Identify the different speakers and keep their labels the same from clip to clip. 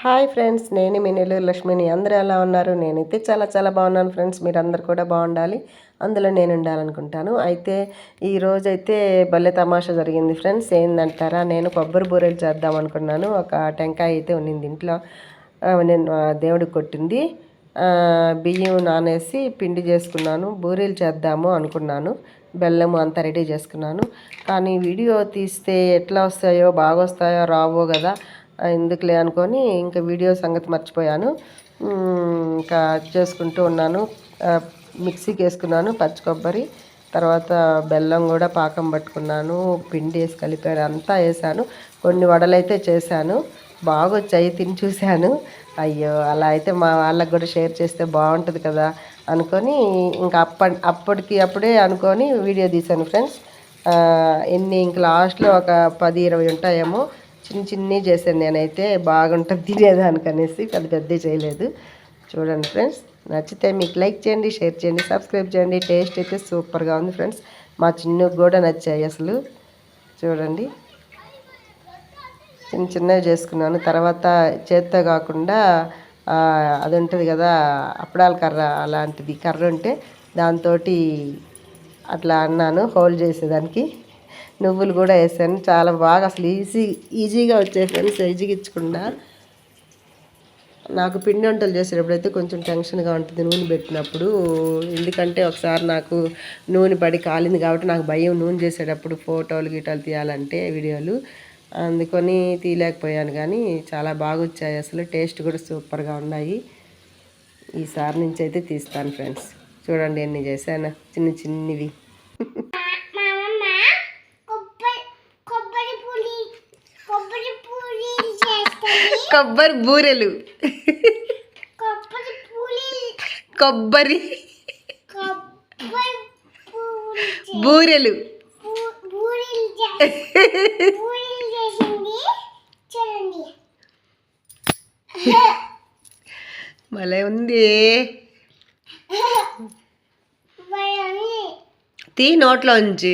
Speaker 1: Hi friends నేను మీ నెల్లూరు లక్ష్మిని. అందరూ ఎలా ఉన్నారు? నేనైతే చాలా చాలా బాగున్నాను ఫ్రెండ్స్. మీరందరు కూడా బాగుండాలి. అందులో నేను ఉండాలనుకుంటాను. అయితే ఈ భలే తమాషా జరిగింది ఫ్రెండ్స్. ఏందంటారా? నేను కొబ్బరి బూరెలు చేద్దాం అనుకున్నాను. ఒక టెంకాయ అయితే ఉన్నింది ఇంట్లో. నేను దేవుడికి కొట్టింది. బియ్యం నానేసి పిండి చేసుకున్నాను. బూరెలు చేద్దాము అనుకున్నాను. బెల్లము అంతా రెడీ చేసుకున్నాను. కానీ వీడియో తీస్తే ఎట్లా వస్తాయో బాగా వస్తాయో రావో కదా. ఎందుకులే అనుకొని ఇంకా వీడియో సంగతి మర్చిపోయాను. ఇంకా చేసుకుంటూ ఉన్నాను. మిక్సీకి వేసుకున్నాను పచ్చి కొబ్బరి తర్వాత బెల్లం కూడా పాకం పట్టుకున్నాను పిండి వేసి కలిపాను అంతా వేసాను. కొన్ని వడలైతే చేశాను బాగా వచ్చాయి తిని చూశాను. అయ్యో అలా అయితే మా వాళ్ళకి కూడా షేర్ చేస్తే బాగుంటుంది కదా అనుకొని ఇంకా అప్ప అప్పటికి అప్పుడే అనుకొని వీడియో తీశాను ఫ్రెండ్స్. ఎన్ని ఇంక లాస్ట్లో ఒక పది ఇరవై ఉంటాయేమో. చిన్న చిన్నవి చేశాను నేనైతే బాగుంటుంది తినేదానికి అనేసి పెద్ద పెద్ద చేయలేదు. చూడండి ఫ్రెండ్స్ నచ్చితే మీకు లైక్ చేయండి షేర్ చేయండి సబ్స్క్రైబ్ చేయండి. టేస్ట్ అయితే సూపర్గా ఉంది ఫ్రెండ్స్. మా చిన్న కూడా నచ్చాయి అసలు. చూడండి. చిన్న చిన్నవి చేసుకున్నాను. తర్వాత చేత్తో కాకుండా అది ఉంటుంది కదా అప్పడాల కర్ర అలాంటిది కర్ర ఉంటే దాంతో అట్లా అన్నాను హోల్డ్ చేసేదానికి. నువ్వులు కూడా వేసాను. చాలా బాగా అసలు ఈజీ ఈజీగా వచ్చేసాను ఫ్రెండ్స్ ఇచ్చకుండా నాకు పిండి వంటలు చేసేటప్పుడు అయితే కొంచెం టెన్షన్గా ఉంటుంది నూనె పెట్టినప్పుడు. ఎందుకంటే ఒకసారి నాకు నూనె పడి కాలింది కాబట్టి నాకు భయం నూనె చేసేటప్పుడు ఫోటోలు గీటాలు తీయాలంటే వీడియోలు. అందుకొని తీయలేకపోయాను కానీ చాలా బాగా వచ్చాయి అసలు. టేస్ట్ కూడా సూపర్గా ఉన్నాయి. ఈసారి నుంచి అయితే తీస్తాను ఫ్రెండ్స్. చూడండి ఎన్ని చేశాను. చిన్న చిన్నవి
Speaker 2: మా అమ్మ కొబ్బరి కొబ్బరి పూరి కొబ్బరి పూరి చేస్తుంది
Speaker 1: కొబ్బరి బూరెలు.
Speaker 2: కొబ్బరి
Speaker 1: బూరెలు. భలే ఉంది. తీ నోట్లోంచి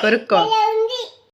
Speaker 1: కొరుక్కో.